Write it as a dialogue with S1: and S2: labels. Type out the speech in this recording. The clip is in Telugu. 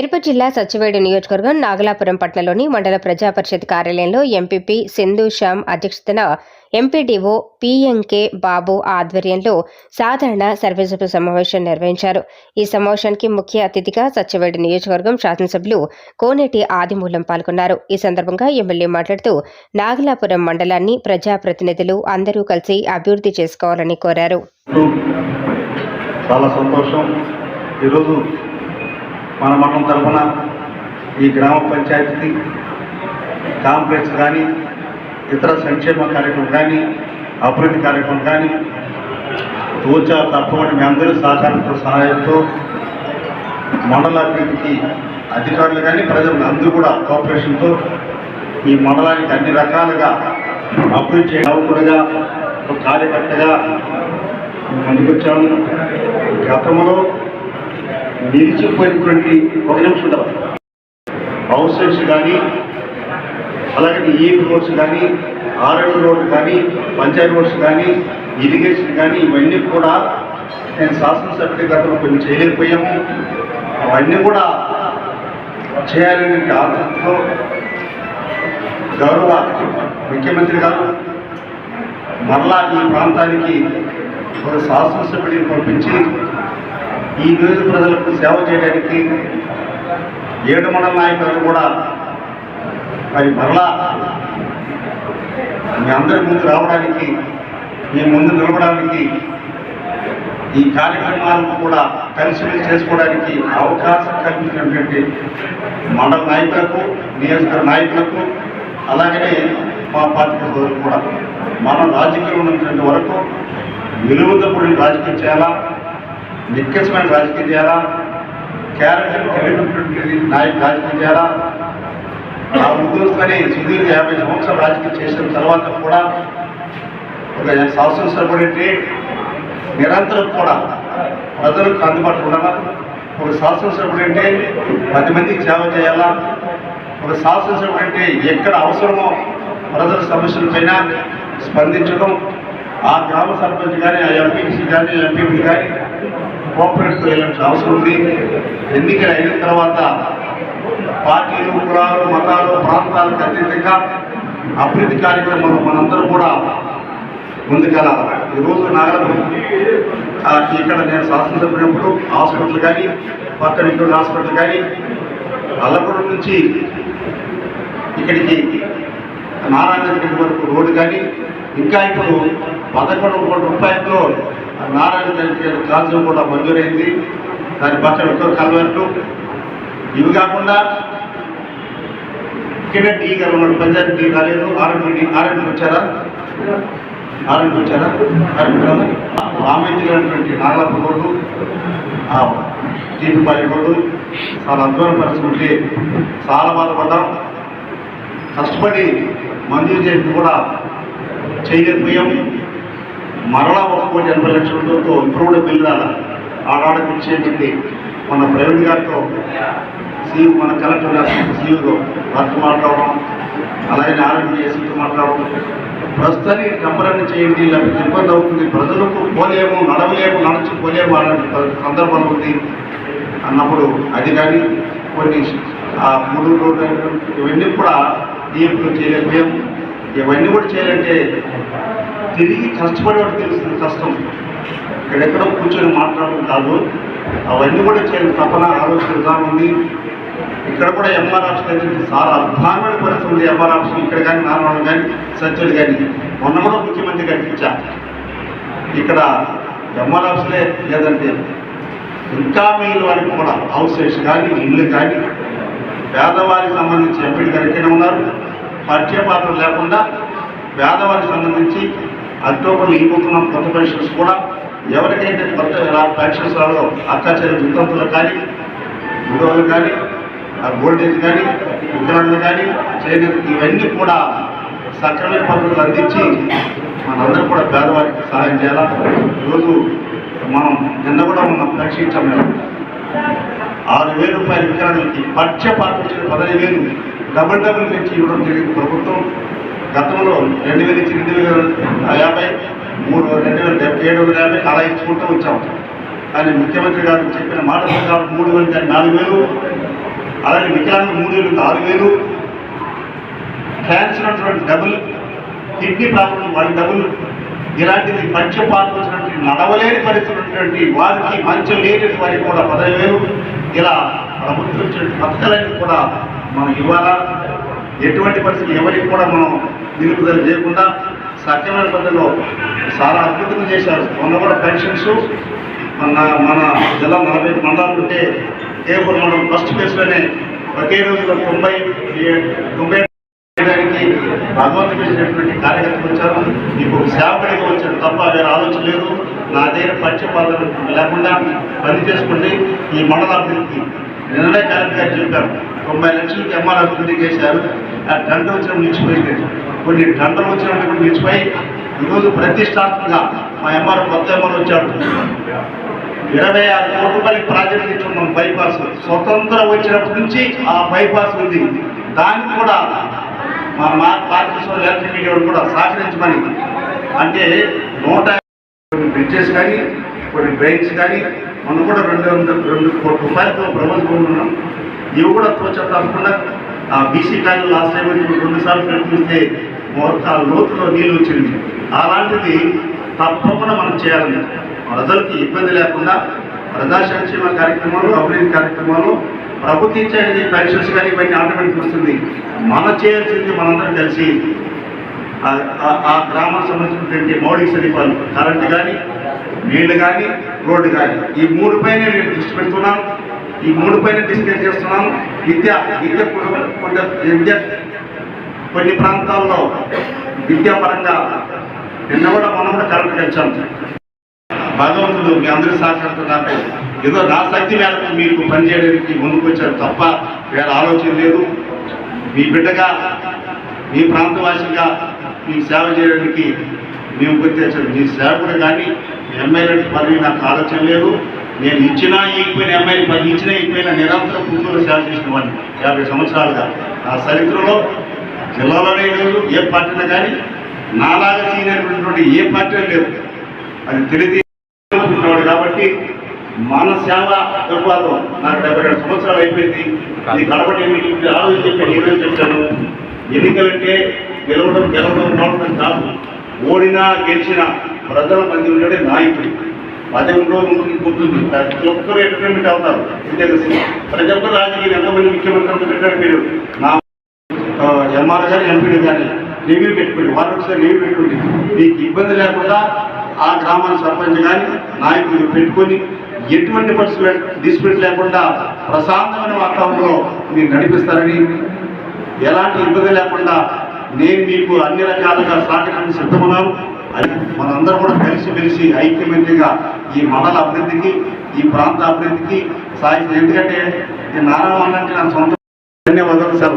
S1: తిరుపతి జిల్లా సచ్చివేడు నియోజకవర్గం నాగలాపురం పట్నంలోని మండల ప్రజా పరిషత్ కార్యాలయంలో ఎంపీపీ సింధు శ్యామ్ అధ్యక్షతన ఎంపీడీఓ పిఎంకే బాబు ఆధ్వర్యంలో సాధారణ సర్వసభ సమావేశం నిర్వహించారు. ఈ సమావేశానికి ముఖ్య అతిథిగా సచ్చివేడు నియోజకవర్గం శాసనసభ్యులు కోనేటి ఆదిమూలం పాల్గొన్నారు. ఈ సందర్భంగా ఎమ్మెల్యే మాట్లాడుతూ నాగలాపురం మండలాన్ని ప్రజాప్రతినిధులు అందరూ కలిసి అభివృద్ధి చేసుకోవాలని కోరారు.
S2: చాలా సంతోషం. ఈరోజు మన మండలం తరఫున ఈ గ్రామ పంచాయతీకి కాంప్లెక్స్ కానీ ఇతర సంక్షేమ కార్యక్రమం కానీ అభివృద్ధి కార్యక్రమం కానీ తోచా తప్పకుండా మీ అందరూ సహకారంతో సహాయంతో మండల అభివృద్ధికి అధికారులు కానీ ప్రజలు అందరూ కూడా కోఆపరేషన్తో ఈ మండలానికి అన్ని రకాలుగా అభివృద్ధి చేయకుండా ఒక కార్యకర్తగా ముందుకొచ్చాము. గతంలో నిలిచిపోయినటువంటి ఒక నిమిషం ఉండదు కానీ అలాగే ఈ రోడ్స్ కానీ ఆర్ఎల్ రోడ్ కానీ పంచాయతీ రోడ్స్ కానీ ఇరిగేషన్ కానీ ఇవన్నీ కూడా నేను శాసనసభ్యుడి గతంలో కొన్ని చేయలేకపోయాము అవన్నీ కూడా చేయాలనే ఆలోచనతో గౌరవ ముఖ్యమంత్రి గారు మరలా ఈ ప్రాంతానికి ఒక శాసనసభ్యుడిని పంపించి ఈ నియోజక ప్రజలకు సేవ చేయడానికి ఏడు మండల నాయకులు కూడా మరి మరలా మీ అందరి ముందు రావడానికి మీ ముందు నిలవడానికి ఈ కార్యక్రమాలను కూడా కలిసి చేసుకోవడానికి అవకాశం కల్పించినటువంటి మండల నాయకులకు నియోజకవర్గ నాయకులకు అలాగనే మా పార్టీ సోదరులు కూడా. మన రాజకీయంలో ఉన్నటువంటి వరకు విలువతో కూడిన రాజకీయం చేయాలా? నిక్కసమైన రాజకీయం చేయాలా క్యారెక్టర్ కలిగినటువంటి నాయకు రాజకీయం చేయాలా ఆ ఉద్యోగస్తుని సుదీర్ఘ యాభై సంవత్సరాలు రాజకీయం చేసిన తర్వాత కూడా ఒక సంవత్సరం సరిపడేటి నిరంతరం కూడా ప్రజలకు అందుబాటులో ఉండాలా? ఒక శాసనసభ్యుడు అంటే పది మందికి సేవ చేయాలా? ఒక శాసనసభ్యుడు అంటే ఎక్కడ అవసరమో ప్రజల సమస్యలపైన స్పందించడం. ఆ గ్రామ సర్పంచ్ కానీ ఆ ఎంపీసీ కానీ ఎంపీపీ కానీ కోఆపరేట్తో వెళ్ళాల్సిన అవసరం ఉంది. ఎన్నికలు అయిన తర్వాత పార్టీలు కులాలు మతాలు ప్రాంతాలకు అతీతంగా అభివృద్ధి కార్యక్రమాలు మనందరం కూడా ముందుకెళ్ళాలి. ఈరోజు నగరం ఇక్కడ నేను శాసనసభ్యుడు హాస్పిటల్ కానీ పక్కన ఇంట్లో హాస్పిటల్ కానీ అల్లగూడెం నుంచి ఇక్కడికి నారాయణ వరకు రోడ్డు కానీ ఇంకా ఇప్పుడు పదకొండు కోట్ల రూపాయలతో నారాయణ దగ్గర కాల్చడం కూడా మంజూరైంది. దాని పక్కన ఒక్క కల్వర్టు ఇవి కాకుండా ఇక్కడ టీ గారు పంచాయతీ టీ కాలేదు ఆర్ఎంపీ టీ వచ్చారా? ఆర్ఎంపీ వచ్చారా? రామేంద్రటువంటి నాగలప్ప రోడ్డు ఆ రోడ్డు చాలా అద్భుతమైన పరిస్థితి ఉంటే చాలా బాధపడ్డాం. కష్టపడి మంజూరు చేసి కూడా చేయలేకపోయాము మరలా ఒక కోటి ఎనభై లక్షలతో ఇంప్రూవ్డ్ బిల్ రాల ఆడాడకు ఇచ్చేటువంటి మన ప్రవీణ్ గారితో సీఈ మన కలెక్టర్ గారితో సీఈతో వర్క్ మాట్లాడడం అలాగే ఆరోగ్య మాట్లాడడం. ప్రస్తుతానికి కంపరణ చేయండి లేకపోతే ఇబ్బంది అవుతుంది. ప్రజలకు పోలేము నడవలేము నడచి పోలేము అలాంటి ప- సందర్భం ఉంది అన్నప్పుడు అది కానీ కొన్ని ఆ మూడు రోడ్లు ఇవన్నీ కూడా డిఎంపీలో చేయలేకపోయాం ఇవన్నీ కూడా చేయాలంటే తిరిగి కష్టపడేవాడు తెలుస్తుంది కష్టం. ఎక్కడెక్కడో కూర్చొని మాట్లాడడం కాదు. అవన్నీ కూడా చేయడం తపన ఆలోచనగా ఉంది ఇక్కడ కూడా ఎంఆర్ ఆప్షన్ దగ్గర చాలా అద్భుతమైన పరిస్థితి ఉంది. ఎంఆర్ ఆప్షన్ ఇక్కడ కానీ నారాయణ కానీ సత్యుడు కానీ. మొన్న కూడా ముఖ్యమంత్రి కనిపించా ఇక్కడ ఎంఆర్ ఆఫీస్లే లేదంటే ఇంకా మిగిలిన వారికి కూడా హౌసెస్ కానీ ఇల్లు కానీ పేదవారికి సంబంధించి ఎంపీ గారు ఉన్నారు? పరిచయ పాత్ర లేకుండా పేదవారికి సంబంధించి అక్టోబర్లో ఇవ్వకున్న కొత్త పెన్షన్స్ కూడా ఎవరికైతే కొత్త పెన్షన్స్ రాలో అత్యాచార వితంతులు కానీ విడవలు కానీ ఆ గోల్డేజ్ కానీ వికలాంగులు కానీ చేయలేదు. ఇవన్నీ కూడా సక్రమైన పద్ధతులు అందించి మనందరూ కూడా పేదవారికి సహాయం చేయాలా? ఈరోజు మనం నిన్న కూడా మనం పరీక్షించాం మేము. ఆరు వేల రూపాయల వికలాంగులకి పక్షపాతం ఇచ్చిన పదహైదు వేలు డబుల్ డబుల్ పెంచి ఇవ్వడం జరిగింది ప్రభుత్వం. గతంలో రెండు వేల నుంచి రెండు వేల యాభై మూడు రెండు వేల డెబ్బై ఏడు వందల యాభై అలా ఇచ్చుకుంటూ వచ్చాం. కానీ ముఖ్యమంత్రి గారు చెప్పిన మాట ప్రకారం మూడు వేలు కానీ నాలుగు వేలు అలాగే వికలాంగులు మూడు వేలు ఆరు వేలు. క్యాన్సర్ ఉన్నటువంటి డబుల్ కిడ్నీ ప్రాబ్లం వాళ్ళ డబుల్ ఇలాంటిది పక్షపాతం నడవలేని పరిస్థితులు ఉన్నటువంటి వారికి మంచం లేని వారికి కూడా పదవి వేలు. ఇలా ప్రభుత్వం పథకాలన్నీ కూడా మనం ఇవ్వాలా? ఎటువంటి పరిస్థితులు ఎవరికి కూడా మనం నిలుపుదల చేయకుండా సత్యమైన పద్ధతిలో చాలా అద్భుతంగా చేశారు. మొన్న కూడా పెన్షన్స్ మన మన జిల్లా నలభై ఐదు మండలాలు ఉంటే కేవలం మనం ఫస్ట్ ప్లేస్లోనే ఒకే రోజులో తొంభై తొంభై చేయడానికి భగవంతుడు చేసినటువంటి కార్యకర్తలు వచ్చారు. మీకు ఒక సేవకుడిగా వచ్చాడు తప్ప వేరే ఆలోచన లేదు. నా దగ్గర పక్షపాతం లేకుండా పని చేసుకుంటే ఈ మండల అభివృద్ధి నిన్ననే కలెక్టర్ గారు చెప్పారు. తొంభై లక్షలకి ఎంఆర్ అభివృద్ధి చేశారు. ఆ టంట వచ్చిన నిలిచిపోయింది కొన్ని టంటలు వచ్చినప్పుడు నిలిచిపోయి ఈరోజు ప్రతిష్టాత్మకంగా మా ఎంఆర్ కొత్త ఎంఆర్ వచ్చాడు. ఇరవై ఆరు కోట్ల రూపాయలకి ప్రాజెక్ట్ ఇచ్చున్నాం బైపాస్. స్వతంత్రం వచ్చినప్పటి నుంచి ఆ బైపాస్ ఉంది. దానికి కూడా మా మా పార్టీ ఎలక్ట్రిక్ మీడియా కూడా సహకరించమని. అంటే నూట కొన్ని బ్రిడ్జెస్ కానీ కొన్ని డ్రైన్స్ కానీ మనం కూడా రెండు వందల రెండు కోట్ల రూపాయలతో ప్రమోచుకుంటున్నాం ఇవి కూడా తోచకుండా ఆ బీసీ కాయలు లాస్ట్ టైం రెండు కొన్నిసార్లు ప్రయత్నిస్తే ఆ లోతులో నీళ్ళు వచ్చింది అలాంటిది తప్పకుండా మనం చేయాలని ప్రజలకి ఇబ్బంది లేకుండా ప్రజా సంక్షేమ కార్యక్రమాలు అభివృద్ధి కార్యక్రమాలు ప్రభుత్వం ఇచ్చేది పెన్షన్స్ కానీ ఇవన్నీ ఆటోమేటిక్ వస్తుంది. మనం చేయాల్సింది మనందరం కలిసి ఆ- ఆ- గ్రామానికి సంబంధించినటువంటి మౌలిక సదుపాయాలు కరెంట్ కానీ నీళ్ళు కానీ రోడ్డు కానీ. ఈ మూడు పైన నేను దృష్టి పెడుతున్నాను. ఈ మూడు పైన డిస్కస్ చేస్తున్నాం. విద్య విద్య కూడా విద్య కొన్ని ప్రాంతాల్లో విద్యాపరంగా నిన్న కూడా మనం కూడా కరెక్ట్ తెచ్చాం భగవంతుడు మీ అందరి సహకారంతో నాకు ఏదో నా శక్తి మేరకు మీకు పనిచేయడానికి ముందుకు వచ్చారు తప్ప వేరే ఆలోచన లేదు. మీ బిడ్డగా మీ ప్రాంతవాసిగా మీకు సేవ చేయడానికి మేము గుర్తించారు మీ సేవకుడు కానీ ఎమ్మెల్యే పదవి నాకు ఆలోచన లేదు. నేను ఇచ్చినా ఇకపోయిన ఎమ్మెల్యే పది ఇచ్చినా ఇకపోయినా నిరంతరం పుత్తూరు సేవ చేసిన వాడిని. యాభై సంవత్సరాలుగా. నా చరిత్రలో జిల్లాలోనే లేదు ఏ పార్టీలో కానీ నాలాగా సీనియర్ ఏ పార్టీ లేదు అది తెలియదు కాబట్టి మన సేవ దృక్పథం నాకు డెబ్బై రెండు సంవత్సరాలు అయిపోయింది. అది కడపటి ఎన్నికలకి ఆ చెప్పాను ఈరోజు చెప్పాను ఎన్నికలంటే గెలవడం గెలవడం గెలవడం కాదు. ఓడినా గెలిచినా ప్రజల మంది ఉండడే నాయకుడు. పది రోజులు గుర్తుంది ప్రతి ఒక్కరు ఎంటర్టైన్మెంట్ అవుతారు. ఇంతే ప్రతి ఒక్కరు రాజకీయాలు ఎంతమంది ముఖ్యమంత్రి పెట్టారు మీరు? నా ఎంఆర్ గారు ఎంపీలు కానీ రివ్యూ పెట్టుకోండి. వారు ఒకసారి రివ్యూ పెట్టుకోండి. మీకు ఇబ్బంది లేకుండా ఆ గ్రామాల సర్పంచ్ కానీ నాయకులు పెట్టుకొని ఎటువంటి పరిస్థితులు డిస్ప్యూట్ లేకుండా ప్రశాంతమైన వాతావరణంలో మీరు నడిపిస్తారని ఎలాంటి ఇబ్బంది లేకుండా నేను మీకు అన్ని రకాలుగా సహకరించడానికి సిద్ధమన్నాను అది మనందరం కూడా కలిసి మెలిసి ఐక్యమత్యంగా ఈ మండల అభివృద్ధికి ఈ ప్రాంత అభివృద్ధికి సాయి ఎందుకంటే నారాయణ అంటే నా సొంత ధన్యవాదాలు సార్.